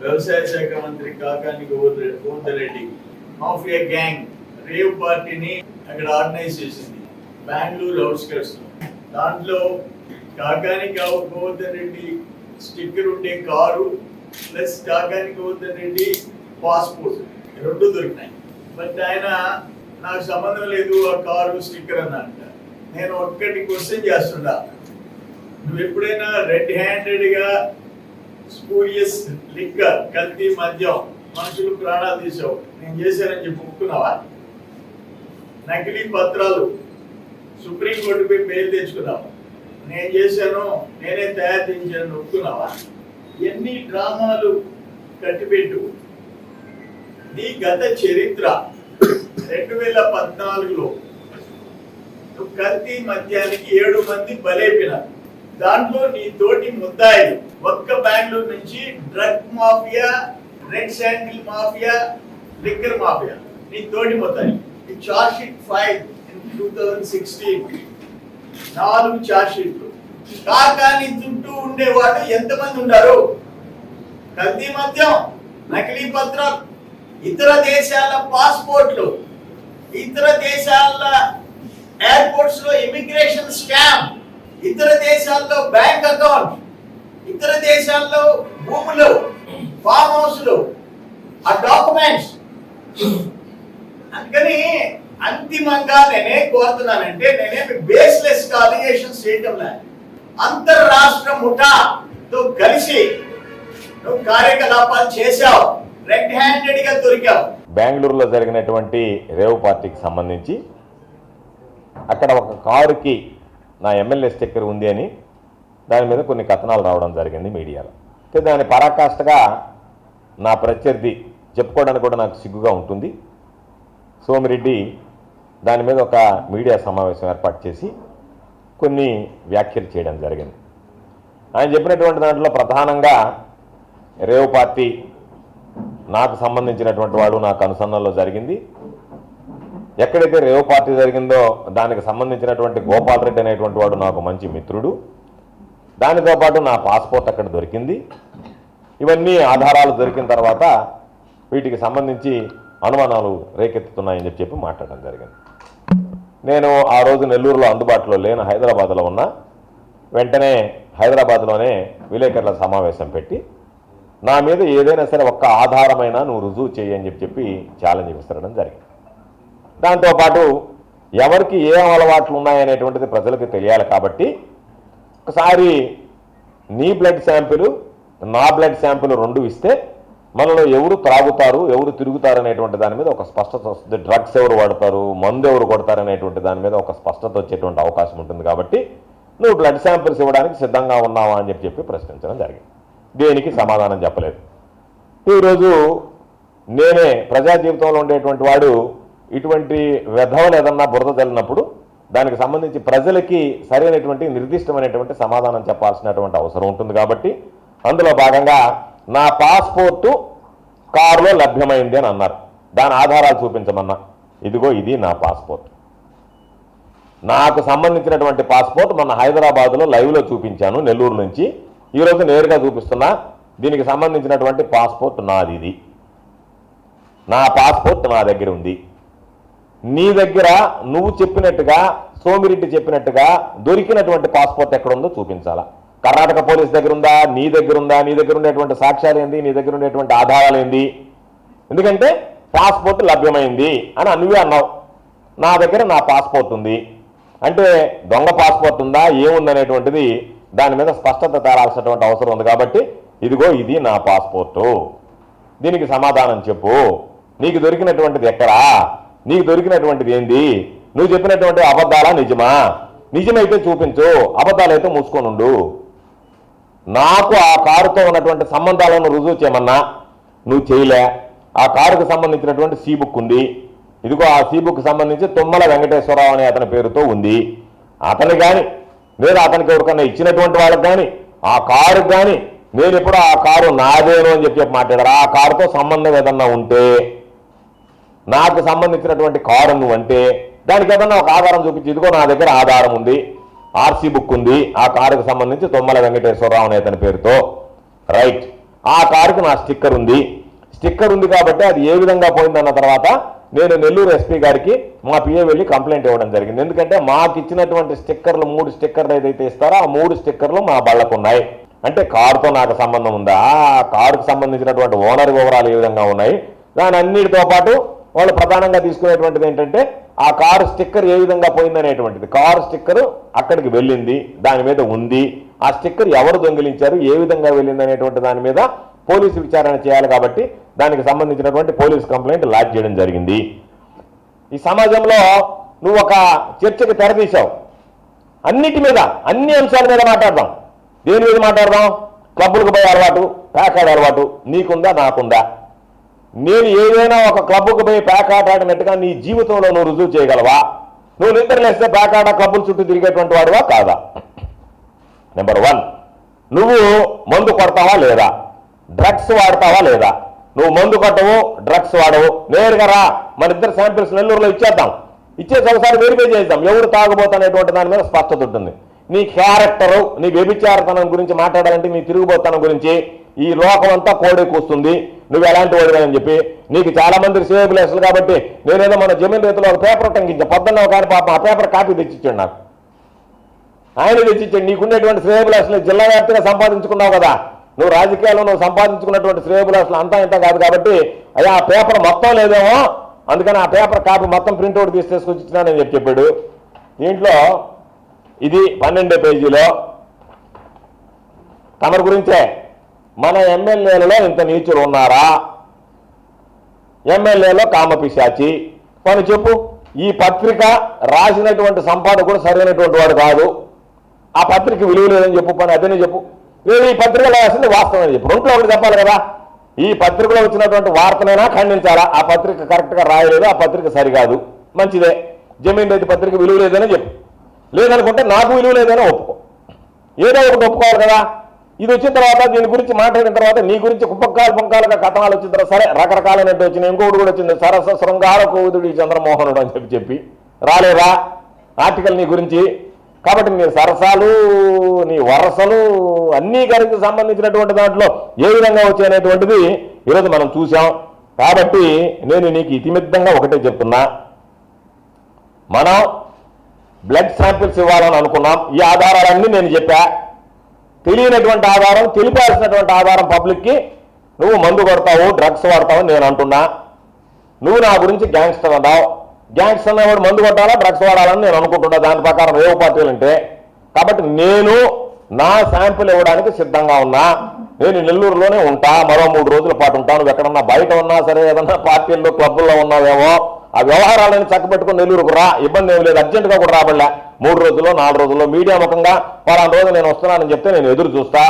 వ్యవసాయ శాఖ మంత్రి కాకాని గోవర్ధ- మాఫియా గ్యాంగ్ రేవ్ పార్టీని అక్కడ ఆర్గనైజ్ చేసింది. బెంగళూరు అవుట్స్కట్స్ దాంట్లో కాకాని గో- గోవర్ధన్ రెడ్డి స్టిక్కర్ ఉండే car plus Kakani Govardhan Reddy passport. రెండు దొరికినాయి. బట్ ఆయన నాకు సంబంధం లేదు ఆ కారు స్టిక్కర్ అని అంట నేను ఒక్కటి క్వశ్చన్ చేస్తున్నా. నువ్వు ఎప్పుడైనా రెడ్ హ్యాండెడ్గా స్పూరియస్ లిక్కర్ కల్తీ మద్యం మనుషులు ప్రాణాలు తీసావు నేను చేశానని చెప్పి ఒప్పుకున్నావా? నకిలీ పత్రాలు సుప్రీంకోర్టుపై బెయిల్ తెచ్చుకున్నావు? నేను చేశాను నేనే తయారు చేయించాను ఒప్పుకున్నావా? ఎన్ని డ్రామాలు కట్టిపెట్టు. నీ గత చరిత్ర రెండు వేల పద్నాలుగులో నువ్వు కల్తీ మద్యానికి ఏడు మంది బలైపోయినారు. దాంట్లో నీ తోటి ముద్దాయిలు ఒక్క బెంగళూరు నుంచి drug mafia red sandal mafia liquor mafia. నీ తోటి ముద్దాయి ఈ charge sheet five two thousand sixteen నాలుగు చార్జ్ షీట్లు కాకాని చుట్టూ ఉండేవాడు ఎంతమంది ఉండారు? కల్తీ మద్యం నకిలీ పత్రం ఇతర దేశాల పాస్పోర్ట్లు ఇతర దేశాల ఎయిర్పోర్ట్స్లో ఇమిగ్రేషన్ స్కామ్ ఇతర దేశాల్లో బ్యాంక్ అకౌంట్ ఇతర దేశాల్లో భూములు ఫామ్ హౌస్లు ఆ డాక్యుమెంట్స్ అందుకని అంతిమంగా నేనే కోరుతున్నానంటే నేనేమి బేస్లెస్ అలిగేషన్స్ చేయటం లేదు. అంతర్రాష్ట్ర ముఠాతో కలిసి నువ్వు కార్యకలాపాలు చేశావు రెడ్ హ్యాండెడ్గా దొరికావు. బెంగళూరులో జరిగినటువంటి రేవ్ పార్టీకి సంబంధించి అక్కడ ఒక కారుకి నా ఎమ్మెల్యే స్టిక్కర్ ఉంది అని దాని మీద కొన్ని కథనాలు రావడం జరిగింది మీడియాలో. అయితే దాని పరాకాష్ఠగా నా ప్రత్యర్థి చెప్పుకోవడానికి కూడా నాకు సిగ్గుగా ఉంటుంది. సోమిరెడ్డి దాని మీద ఒక మీడియా సమావేశం ఏర్పాటు చేసి కొన్ని వ్యాఖ్యలు చేయడం జరిగింది. ఆయన చెప్పినటువంటి దాంట్లో ప్రధానంగా రేవ్ పార్టీ నాకు సంబంధించినటువంటి వాడు నాకు అనుసంధానంలో జరిగింది. ఎక్కడైతే రేవ్ పార్టీ జరిగిందో దానికి సంబంధించినటువంటి గోపాల్ రెడ్డి అనేటువంటి వాడు నాకు మంచి మిత్రుడు. దానితో పాటు నా పాస్పోర్ట్ అక్కడ దొరికింది. ఇవన్నీ ఆధారాలు దొరికిన తర్వాత వీటికి సంబంధించి అనుమానాలు రేకెత్తుతున్నాయని చెప్పి చెప్పి మాట్లాడడం జరిగింది. నేను ఆ రోజు నెల్లూరులో అందుబాటులో లేను హైదరాబాద్లో ఉన్నా. వెంటనే హైదరాబాద్లోనే విలేకరుల సమావేశం పెట్టి నా మీద ఏదైనా సరే ఒక్క ఆధారమైనా నువ్వు రుజువు చేయని చెప్పి చెప్పి ఛాలెంజ్ విసరడం జరిగింది. దాంతోపాటు ఎవరికి ఏ అలవాట్లు ఉన్నాయనేటువంటిది ప్రజలకు తెలియాలి కాబట్టి ఒకసారి నీ బ్లడ్ శాంపిల్ నా బ్లడ్ శాంపిల్ రెండు ఇస్తే మనలో ఎవరు త్రాగుతారు ఎవరు తిరుగుతారు అనేటువంటి దాని మీద ఒక స్పష్టత వస్తుంది. డ్రగ్స్ ఎవరు వాడతారు మందు ఎవరు కొడతారు అనేటువంటి దాని మీద ఒక స్పష్టత వచ్చేటువంటి అవకాశం ఉంటుంది కాబట్టి నువ్వు బ్లడ్ శాంపిల్స్ ఇవ్వడానికి సిద్ధంగా ఉన్నావా అని చెప్పి చెప్పి ప్రశ్నించడం జరిగింది. దేనికి సమాధానం చెప్పలేదు. ఈరోజు నేనే ప్రజా జీవితంలో ఉండేటువంటి వాడు ఇటువంటి వ్యధవలు ఏదన్నా బురద చల్లినప్పుడు దానికి సంబంధించి ప్రజలకి సరైనటువంటి నిర్దిష్టమైనటువంటి సమాధానం చెప్పాల్సినటువంటి అవసరం ఉంటుంది కాబట్టి అందులో భాగంగా నా పాస్పోర్టు కారులో లభ్యమైంది అని అన్నారు. దాని ఆధారాలు చూపించమన్నా. ఇదిగో ఇది నా పాస్పోర్ట్. నాకు సంబంధించినటువంటి పాస్పోర్ట్ మొన్న హైదరాబాద్లో లైవ్లో చూపించాను నెల్లూరు నుంచి. ఈరోజు నేరుగా చూపిస్తున్నా. దీనికి సంబంధించినటువంటి పాస్పోర్ట్ నాది ఇది. నా పాస్పోర్ట్ నా దగ్గర ఉంది. నీ దగ్గర నువ్వు చెప్పినట్టుగా సోమిరెడ్డి చెప్పినట్టుగా దొరికినటువంటి పాస్పోర్ట్ ఎక్కడ ఉందో చూపించాలా. కర్ణాటక పోలీస్ దగ్గర ఉందా నీ దగ్గర ఉందా నీ దగ్గర ఉండేటువంటి సాక్ష్యాలు ఏంది? నీ దగ్గర ఉండేటువంటి ఆధారాలు ఏంది? ఎందుకంటే పాస్పోర్ట్ లభ్యమైంది అని నువ్వే అన్నావు. నా దగ్గర నా పాస్పోర్ట్ ఉంది. అంటే దొంగ పాస్పోర్ట్ ఉందా? ఏముందనేటువంటిది దాని మీద స్పష్టత తేరాల్సినటువంటి అవసరం ఉంది కాబట్టి ఇదిగో ఇది నా పాస్పోర్టు దీనికి సమాధానం చెప్పు. నీకు దొరికినటువంటిది ఎక్కడా? నీకు దొరికినటువంటిది ఏంది? నువ్వు చెప్పినటువంటి అబద్ధాలా నిజమా? నిజమైతే చూపించు అబద్ధాలైతే మూసుకొనుండు నాకు ఆ కారుతో ఉన్నటువంటి సంబంధాలను రుజువు చేయమన్నా? నువ్వు చేయలే. ఆ కారుకు సంబంధించినటువంటి సీ బుక్ ఉంది. ఇదిగో ఆ సీ బుక్ సంబంధించి తుమ్మల వెంకటేశ్వరరావు అనే అతని పేరుతో ఉంది. అతని కానీ లేదా అతనికి ఎవరికన్నా ఇచ్చినటువంటి వాళ్ళకి కానీ ఆ కారు కానీ నేను ఎప్పుడు ఆ కారు నాదేను అని చెప్పి మాట్లాడారు? ఆ కారుతో సంబంధం ఏదన్నా ఉంటే నాకు సంబంధించినటువంటి కారు నువ్వంటే దానికి ఏదన్నా ఒక ఆధారం చూపించి ఇదిగో నా దగ్గర ఆధారం ఉంది ఆర్సీ బుక్ ఉంది ఆ కారుకు సంబంధించి తొమ్మల వెంకటేశ్వరరావు అనే అతని పేరుతో. రైట్ ఆ కారుకు నా స్టిక్కర్ ఉంది. స్టిక్కర్ ఉంది కాబట్టి అది ఏ విధంగా పోయిందన్న తర్వాత నేను నెల్లూరు ఎస్పీ గారికి మా పిఏ వెళ్ళి కంప్లైంట్ ఇవ్వడం జరిగింది. ఎందుకంటే మాకు ఇచ్చినటువంటి స్టిక్కర్లు మూడు స్టిక్కర్లు ఏదైతే ఇస్తారో ఆ మూడు స్టిక్కర్లు మా బళ్ళకు ఉన్నాయి. అంటే కారుతో నాకు సంబంధం ఉందా? ఆ కారుకు సంబంధించినటువంటి ఓనర్ వివరాలు ఏ విధంగా ఉన్నాయి? దాని అన్నిటితో పాటు వాళ్ళు ప్రధానంగా తీసుకునేటువంటిది ఏంటంటే ఆ కారు స్టిక్కర్ ఏ విధంగా పోయిందనేటువంటిది కారు స్టిక్కర్ అక్కడికి వెళ్ళింది దాని మీద ఉంది. ఆ స్టిక్కర్ ఎవరు దొంగిలించారు ఏ విధంగా వెళ్ళింది అనేటువంటి దాని మీద పోలీసు విచారణ చేయాలి కాబట్టి దానికి సంబంధించినటువంటి పోలీస్ కంప్లైంట్ లాడ్జ్ చేయడం జరిగింది. ఈ సమాజంలో నువ్వు ఒక చర్చకు తెరదీశావు అన్నిటి మీద అన్ని అంశాల మీద మాట్లాడదాం. దేని మీద మాట్లాడదాం? క్లబ్బులకు పోయే అలవాటు ప్యాకాడ్ అలవాటు నీకుందా నాకుందా? నేను ఏదైనా ఒక క్లబ్కు పోయి ప్యాకాట ఆడినట్టుగా నీ జీవితంలో నువ్వు రుజువు చేయగలవా? నువ్వు నిద్రలేస్తే ఆట క్లబ్బుల చుట్టూ తిరిగేటువంటి వాడువా కాదా? నెంబర్ వన్ నువ్వు మందు కొడతావా లేదా? డ్రగ్స్ వాడతావా లేదా? నువ్వు మందు కొట్టవు డ్రగ్స్ వాడవు. నేరుగా రా మన ఇద్దరు శాంపిల్స్ నెల్లూరులో ఇచ్చేద్దాం. ఇచ్చేసి ఒకసారి వెరిఫై చేద్దాం ఎవరు తాగబోతానేటువంటి దాని మీద స్పష్టత ఉంటుంది. నీ క్యారెక్టరు నీ వ్యభిచారతనం గురించి మాట్లాడాలంటే నీ తిరుగుబోతనం గురించి ఈ లోకం అంతా కోడే కూస్తుంది. నువ్వు ఎలాంటి వాడివని చెప్పి నీకు చాలా మంది సేవలేసులు కాబట్టి నేనేదో మన జమీన్ రైతులు ఒక పేపర్ టంకించా పొద్దున్న కానీ పాప ఆ పేపర్ కాపీ తెచ్చిచ్చాడు నాకు. ఆయన తెచ్చిచ్చాడు. నీకున్నటువంటి అసలు జిల్లా వ్యాప్తిగా సంపాదించుకున్నావు కదా. నువ్వు రాజకీయాల్లో నువ్వు సంపాదించుకున్నటువంటి శ్రేయబులాసులు అంతా ఇంత కాదు కాబట్టి అయ్యా ఆ పేపర్ మొత్తం లేదేమో. అందుకని ఆ పేపర్ కాపీ మొత్తం ప్రింట్అవుట్ తీసి తీసుకొచ్చి ఇచ్చినానని చెప్పి చెప్పాడు. దీంట్లో ఇది పన్నెండో పేజీలో. తమరి గురించే. మన ఎమ్మెల్యేలలో ఇంత నీచులు ఉన్నారా? ఎమ్మెల్యేలో కామపిశాచి. పని చెప్పు. ఈ పత్రిక రాసినటువంటి సంపాదకుడు సరైనటువంటి వాడు కాదు. ఆ పత్రిక విలువ లేదని చెప్పు పని అదనే చెప్పు. లేదు ఈ పత్రికలో రాసింది వాస్తవం చెప్పు రెంట్లో ఒకటి చెప్పాలి కదా. ఈ పత్రికలో వచ్చినటువంటి వార్తనైనా ఖండించాలా? ఆ పత్రిక కరెక్ట్గా రాయలేదు ఆ పత్రిక సరికాదు. మంచిదే. జమీన్ రైతు పత్రిక విలువ లేదని చెప్పు. లేదనుకుంటే నాకు విలువ లేదని ఒప్పుకో. ఏదో ఒకటి ఒప్పుకోవాలి కదా. ఇది వచ్చిన తర్వాత దీని గురించి మాట్లాడిన తర్వాత నీ గురించి కుప్పకాలు పుంకాలుగా కథనాలు వచ్చిన తర్వాత సరే రకరకాలైనట్టు వచ్చినాయి ఇంకోటి కూడా వచ్చింది. సరస శృంగార కోవిదుడు చంద్రమోహనుడు అని చెప్పి చెప్పి రాలేదా ఆర్టికల్ నీ గురించి. కాబట్టి నీ సరసాలు నీ వరసలు అన్నీ గారికి సంబంధించినటువంటి దాంట్లో ఏ విధంగా వచ్చాయనేటువంటిది ఈరోజు మనం చూసాం కాబట్టి నేను నీకు ఇతిమిద్దంగా ఒకటే చెప్తున్నా. మనం బ్లడ్ శాంపిల్స్ ఇవ్వాలని అనుకున్నాం. ఈ ఆధారాలన్నీ నేను చెప్పా. తెలియనటువంటి ఆధారం తెలిపాల్సినటువంటి ఆధారం పబ్లిక్కి నువ్వు మందు కొడతావు డ్రగ్స్ వాడతావు అని నేను అంటున్నా. నువ్వు నా గురించి గ్యాంగ్స్టర్ అన్నావు. గ్యాంగ్స్టర్ అనేవాడు మందు కొట్టాలా డ్రగ్స్ వాడాలని నేను అనుకుంటున్నా. దాని ప్రకారం రేవు పార్టీలు అంటే కాబట్టి నేను నా శాంపుల్ ఇవ్వడానికి సిద్ధంగా ఉన్నా. నేను నెల్లూరులోనే ఉంటా మరో మూడు రోజుల పాటు ఉంటాను ఎక్కడన్నా బయట ఉన్నా సరే ఏదన్నా పార్టీల్లో క్లబ్బుల్లో ఉన్నావేమో ఆ వ్యవహారాలను చక్కబెట్టుకుని నెల్లూరుకు రా ఇబ్బంది ఏం లేదు అర్జెంటుగా కూడా రాబడలే. మూడు రోజుల్లో నాలుగు రోజుల్లో మీడియా ముఖంగా పలానా రోజు నేను వస్తున్నానని చెప్తే నేను ఎదురు చూస్తా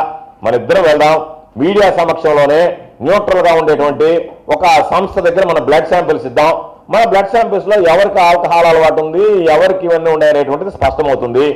మన ఇద్దరం వెళ్దాం. మీడియా సమక్షంలోనే న్యూట్రల్గా ఉండేటువంటి ఒక సంస్థ దగ్గర మన బ్లడ్ శాంపిల్స్ ఇద్దాం. మన బ్లడ్ శాంపిల్స్లో ఎవరికి ఆల్కహాల్ అలవాటు ఉంది ఎవరికి ఇవన్నీ ఉన్నాయనేటువంటిది స్పష్టమవుతుంది.